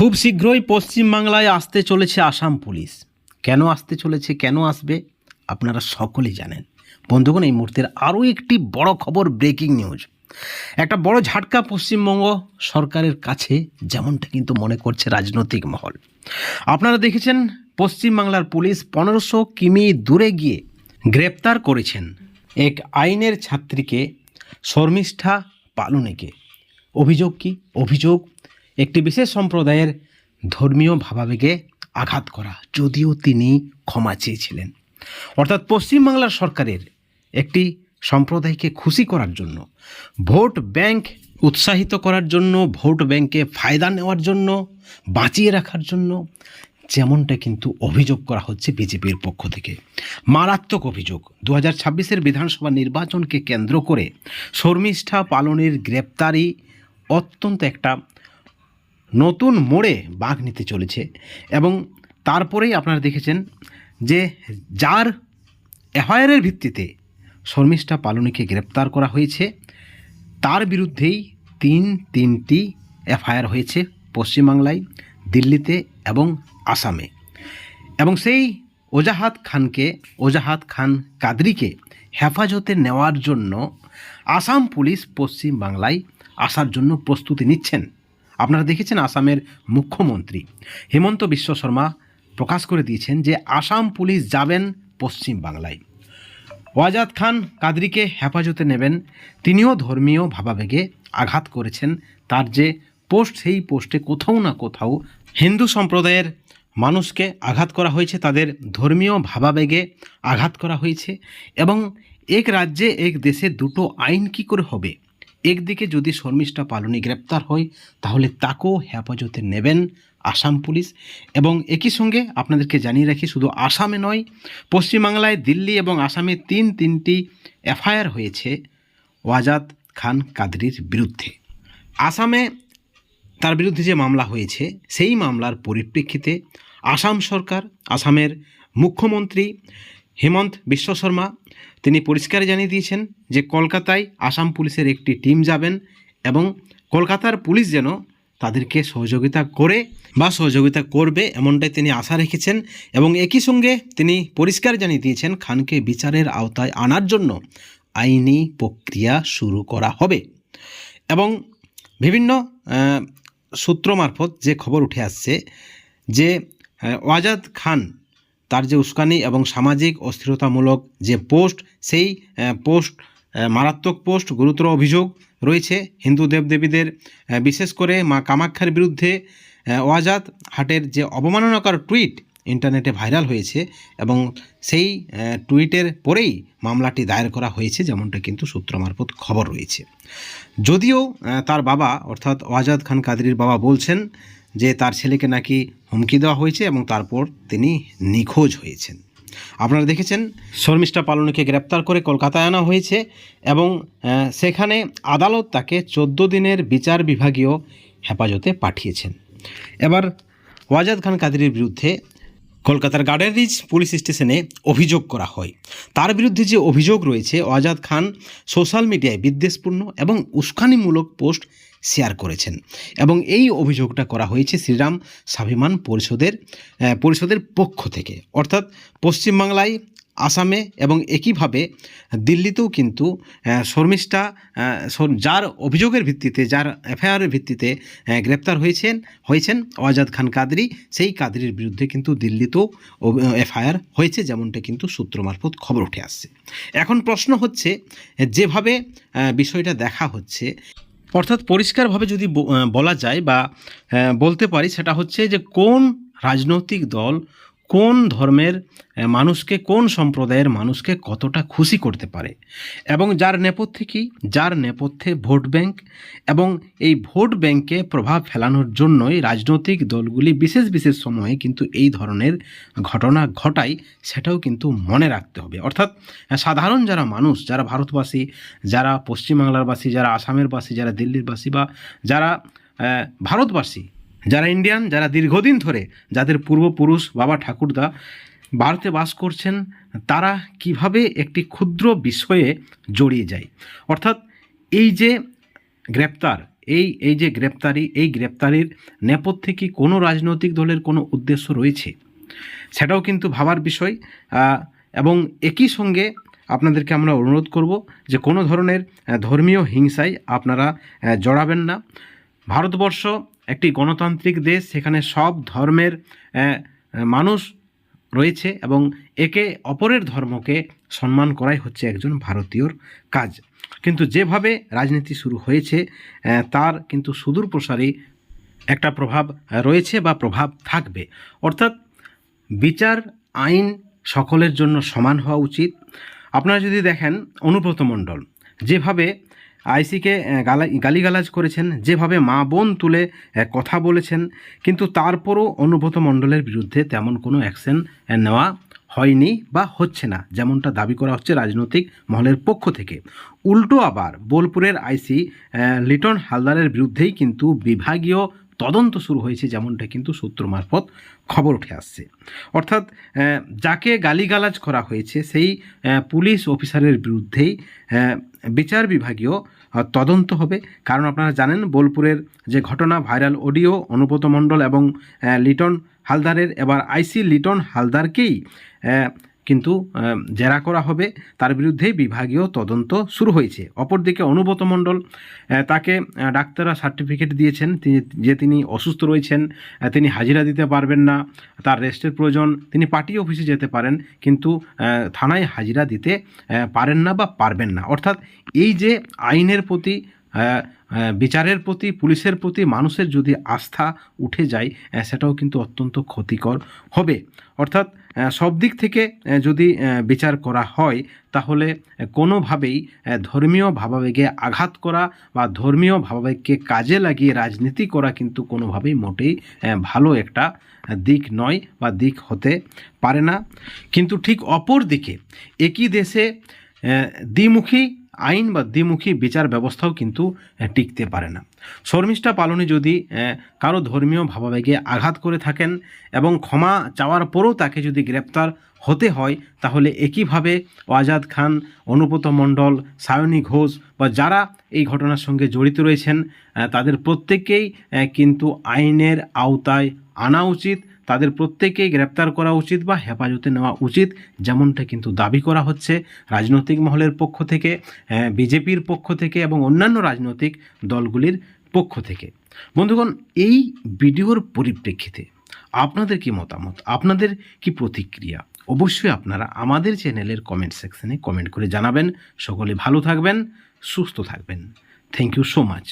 খুব শীঘ্রই পশ্চিমবাংলায় আসতে চলেছে আসাম পুলিশ। কেন আসতে চলেছে, কেন আসবে, আপনারা সকলেই জানেন। বন্ধুগণ, এই মুহূর্তের আরও একটি বড় খবর, ব্রেকিং নিউজ। একটা বড় ঝাটকা পশ্চিমবঙ্গ সরকারের কাছে, যেমনটা কিন্তু মনে করছে রাজনৈতিক মহল। আপনারা দেখেছেন, পশ্চিমবাংলার পুলিশ পনেরোশো কিমি দূরে গিয়ে গ্রেপ্তার করেছেন এক আইনের ছাত্রীকে, শর্মিষ্ঠা পালনেকে। অভিযোগ কি? অভিযোগ একটি বিশেষ সম্প্রদায়ের ধর্মীয় ভাবাবেগে আঘাত করা, যদিও তিনি ক্ষমা চেয়েছিলেন। অর্থাৎ পশ্চিমবাংলার সরকারের একটি সম্প্রদায়কে খুশি করার জন্য, ভোট ব্যাংক উৎসাহিত করার জন্য, ভোট ব্যাংকে ফায়দা নেওয়ার জন্য, বাঁচিয়ে রাখার জন্য, যেমনটা কিন্তু অভিযোগ করা হচ্ছে বিজেপির পক্ষ থেকে। মারাত্মক অভিযোগ। দু হাজার ছাব্বিশের বিধানসভা নির্বাচনকে কেন্দ্র করে শর্মিষ্ঠা পালনের গ্রেপ্তারি অত্যন্ত একটা নতুন মোড়ে বাঘ নিতে চলেছে এবং তারপরেই আপনারা দেখেছেন যে যার এফআইআরের ভিত্তিতে শর্মিষ্ঠা পালনীকে গ্রেপ্তার করা হয়েছে, তার বিরুদ্ধেই তিন তিনটি এফআইআর হয়েছে পশ্চিমবাংলায়, দিল্লিতে এবং আসামে। এবং সেই ওজাহাত খানকে, ওজাহাত খান কাদরিকে হেফাজতে নেওয়ার জন্য আসাম পুলিশ পশ্চিম বাংলায় আসার জন্য প্রস্তুতি নিচ্ছেন। আপনারা দেখেছেন আসামের মুখ্যমন্ত্রী হেমন্ত বিশ্ব শর্মা প্রকাশ করে দিয়েছেন যে আসাম পুলিশ যাবেন পশ্চিম বাংলায়। ওয়াজাদ খান কাদরিকে হেফাজতে নেবেন, তিনিও ধর্মীয় ভাবাবেগে আঘাত করেছেন, তার যে পোস্ট, সেই পোস্টে কোথাও না কোথাও হিন্দু সম্প্রদায়ের মানুষকে আঘাত করা হয়েছে, তাদের ধর্মীয় ভাবাবেগে আঘাত করা হয়েছে এবং এক রাজ্যে, এক দেশে দুটো আইন কি করে হবে? একদিকে যদি শর্মিষ্ঠা পালনী গ্রেপ্তার হয়, তাহলে তাকেও হেফাজতে নেবেন আসাম পুলিশ। এবং একই সঙ্গে আপনাদেরকে জানিয়ে রাখি, শুধু আসামে নয়, পশ্চিমবাংলায় দিল্লি এবং আসামে তিন তিনটি এফআইআর হয়েছে ওয়াজাদ খান কাদরির বিরুদ্ধে। আসামে তার বিরুদ্ধে যে মামলা হয়েছে, সেই মামলার পরিপ্রেক্ষিতে আসাম সরকার, আসামের মুখ্যমন্ত্রী হেমন্ত বিশ্ব শর্মা তিনি পরিষ্কার জানিয়ে দিয়েছেন যে কলকাতায় আসাম পুলিশের একটি টিম যাবেন এবং কলকাতার পুলিশ যেন তাদেরকে সহযোগিতা করে বা সহযোগিতা করবে এমনটাই তিনি আশা রেখেছেন এবং একই সঙ্গে তিনি পরিষ্কার জানিয়ে দিয়েছেন খানকে বিচারের আওতায় আনার জন্য আইনি প্রক্রিয়া শুরু করা হবে। এবং বিভিন্ন সূত্র মারফত যে খবর উঠে আসছে যে ওয়াজাদ খান তার যে উস্কানি এবং সামাজিক অস্থিরতামূলক যে পোস্ট, সেই পোস্ট মারাত্মক পোস্ট, গুরুতর অভিযোগ রয়েছে হিন্দু দেবদেবীদের। বিশেষ করে মা কামাখ্যার বিরুদ্ধে ওয়াজাত হাটের যে অবমাননাকর টুইট ইন্টারনেটে ভাইরাল হয়েছে এবং সেই টুইটের পরেই মামলাটি দায়ের করা হয়েছে, যেমনটা কিন্তু সূত্র মারফত খবর রয়েছে। যদিও তার বাবা, অর্থাৎ ওয়াজাদ খান কাদরির বাবা বলছেন যে তার ছেলেকে নাকি হুমকি দেওয়া হয়েছে এবং তারপর তিনি নিখোঁজ হয়েছেন। আপনারা দেখেছেন, শর্মিষ্ঠা পালনীকে গ্রেপ্তার করে কলকাতায় আনা হয়েছে এবং সেখানে আদালত তাকে চোদ্দ দিনের বিচার বিভাগীয় হেফাজতে পাঠিয়েছেন। এবার ওয়াজাদ খান কাদিরের বিরুদ্ধে কলকাতার গার্ডেন রিজ পুলিশ স্টেশনে অভিযোগ করা হয়। তার বিরুদ্ধে যে অভিযোগ রয়েছে ওয়াজাদ খান সোশ্যাল মিডিয়ায় বিদ্বেষপূর্ণ এবং উস্কানিমূলক পোস্ট শেয়ার করেছেন এবং এই অভিযোগটা করা হয়েছে শ্রীরাম স্বাভিমান পরিষদের পরিষদের পক্ষ থেকে। অর্থাৎ পশ্চিমবাংলায় আসামে এবং একইভাবে দিল্লিতেও কিন্তু শর্মিষ্ঠা যার অভিযোগের ভিত্তিতে, যার এফআইআরের ভিত্তিতে গ্রেপ্তার হয়েছেন হয়েছেন ওয়াজাদ খান কাদরি। সেই কাদরির বিরুদ্ধে কিন্তু দিল্লিতেও এফআইআর হয়েছে, যেমনটা কিন্তু সূত্র মারফত খবর উঠে আসছে। এখন প্রশ্ন হচ্ছে, যেভাবে বিষয়টা দেখা হচ্ছে, অর্থাৎ পরিষ্কারভাবে যদি বলা যায় বা বলতে পারি, সেটা হচ্ছে যে কোন রাজনৈতিক দল কোন ধর্মের মানুষকে, কোন সম্প্রদায়ের মানুষকে কতটা খুশি করতে পারে? এবং যার নেপথ্যে কি? যার নেপথ্যে ভোট ব্যাংক? এবং এই ভোট ব্যাংকে প্রভাব ফেলানোর জন্যই রাজনৈতিক দলগুলি বিশেষ বিশেষ সময়ে কিন্তু এই ধরনের ঘটনা ঘটায়, সেটাও কিন্তু মনে রাখতে হবে। অর্থাৎ সাধারণ যারা মানুষ, যারা ভারতবাসী, যারা পশ্চিমবাংলার বাসী, যারা আসামের বাসী, যারা দিল্লির বাসী বা যারা ভারতবাসী যারা ইন্ডিয়ান যারা দীর্ঘদিন ধরে যাদের পূর্বপুরুষ বাবা ঠাকুরদা ভারতে বাস করছেন, তারা কীভাবে একটি ক্ষুদ্র বিষয়ে জড়িয়ে যায়? অর্থাৎ এই যে গ্রেপ্তার, এই এই যে গ্রেপ্তারি, এই গ্রেপ্তারির নেপথ্যে কি কোনো রাজনৈতিক দলের কোনো উদ্দেশ্য রয়েছে? সেটাও কিন্তু ভাবার বিষয়। এবং একই সঙ্গে আপনাদেরকে আমরা অনুরোধ করব যে কোনো ধরনের ধর্মীয় হিংসায় আপনারা জড়াবেন না। ভারতবর্ষ একটি গণতান্ত্রিক দেশ, সেখানে সব ধর্মের মানুষ রয়েছে এবং একে অপরের ধর্মকে সম্মান করাই হচ্ছে একজন ভারতীয়র কাজ। কিন্তু যেভাবে রাজনীতি শুরু হয়েছে তার কিন্তু সুদূর প্রসারী একটা প্রভাব রয়েছে বা প্রভাব থাকবে। অর্থাৎ বিচার, আইন সকলের জন্য সমান হওয়া উচিত। আপনারা যদি দেখেন অনুব্রত মণ্ডল, যেভাবে আইসিকে গালা, গালিগালাজ করেছেন, যেভাবে মা বোন তুলে কথা বলেছেন, কিন্তু তারপরও অনুব্রত মণ্ডলের বিরুদ্ধে তেমন কোনো অ্যাকশন নেওয়া হয়নি বা হচ্ছে না, যেমনটা দাবি করা হচ্ছে রাজনৈতিক মহলের পক্ষ থেকে। উল্টো আবার বোলপুরের আইসি লিটন হালদারের বিরুদ্ধেই কিন্তু বিভাগীয় তদন্ত শুরু হয়েছে যেমনটা কিন্তু সূত্র মারফত খবর উঠে আসছে। অর্থাৎ যাকে গালিগালাজ করা হয়েছে, সেই পুলিশ অফিসারের বিরুদ্ধেই বিচার বিভাগীয় তদন্ত হবে। কারণ আপনারা জানেন, বোলপুরের যে ঘটনা, ভাইরাল অডিও, অনুব্রত মণ্ডল এবং লিটন হালদারের, এবার আইসি লিটন হালদারকেই কিন্তু জেরা করা হবে। তার বিরুদ্ধেই বিভাগীয় তদন্ত শুরু হয়েছে। অপরদিকে অনুব্রত মণ্ডল তাকে ডাক্তাররা সার্টিফিকেট দিয়েছেন। যে তিনি অসুস্থ রয়েছেন তিনি হাজিরা দিতে পারবেন না। তার রেস্টের প্রয়োজন। তিনি পার্টি অফিসে যেতে পারেন, কিন্তু থানায় হাজিরা দিতে পারেন না বা পারবেন না। অর্থাৎ এই যে আইনের প্রতি বিচারের প্রতি, পুলিশের প্রতি মানুষের যদি আস্থা উঠে যায় সেটাও কিন্তু অত্যন্ত ক্ষতিকর হবে। অর্থাৎ সব দিক থেকে যদি বিচার করা হয়, তাহলে কোনোভাবেই ধর্মীয় ভাবাবেগে আঘাত করা বা ধর্মীয় ভাবাবেগকে কাজে লাগিয়ে রাজনীতি করা কিন্তু কোনোভাবেই মোটেই ভালো একটা দিক নয় বা দিক হতে পারে না। কিন্তু ঠিক অপর দিকে, একই দেশে দ্বিমুখী আইন বা দ্বিমুখী বিচার ব্যবস্থাও কিন্তু টিকতে পারে না। শর্মিষ্ঠা পালনে যদি কারও ধর্মীয় ভাবাবেগে আঘাত করে থাকেন এবং ক্ষমা চাওয়ার পরেও তাকে যদি গ্রেপ্তার হতে হয়, তাহলে একইভাবে ওয়াজাদ খান, অনুব্রত মণ্ডল, সায়নী ঘোষ বা যারা এই ঘটনার সঙ্গে জড়িত রয়েছেন তাদের প্রত্যেককেই কিন্তু আইনের আওতায় আনা উচিত। তাদের প্রত্যেকেই গ্রেপ্তার করা উচিত বা হেফাজতে নেওয়া উচিত, যেমনটা কিন্তু দাবি করা হচ্ছে। রাজনৈতিক মহলের পক্ষ থেকে বিজেপির পক্ষ থেকে এবং অন্যান্য রাজনৈতিক দলগুলির পক্ষ থেকে। বন্ধুগণ, এই ভিডিওর পরিপ্রেক্ষিতে আপনাদের কি মতামত? আপনাদের কি প্রতিক্রিয়া? অবশ্যই আপনারা আমাদের চ্যানেলের কমেন্ট সেকশনে কমেন্ট করে জানাবেন। সকলে ভালো থাকবেন, সুস্থ থাকবেন। Thank you so much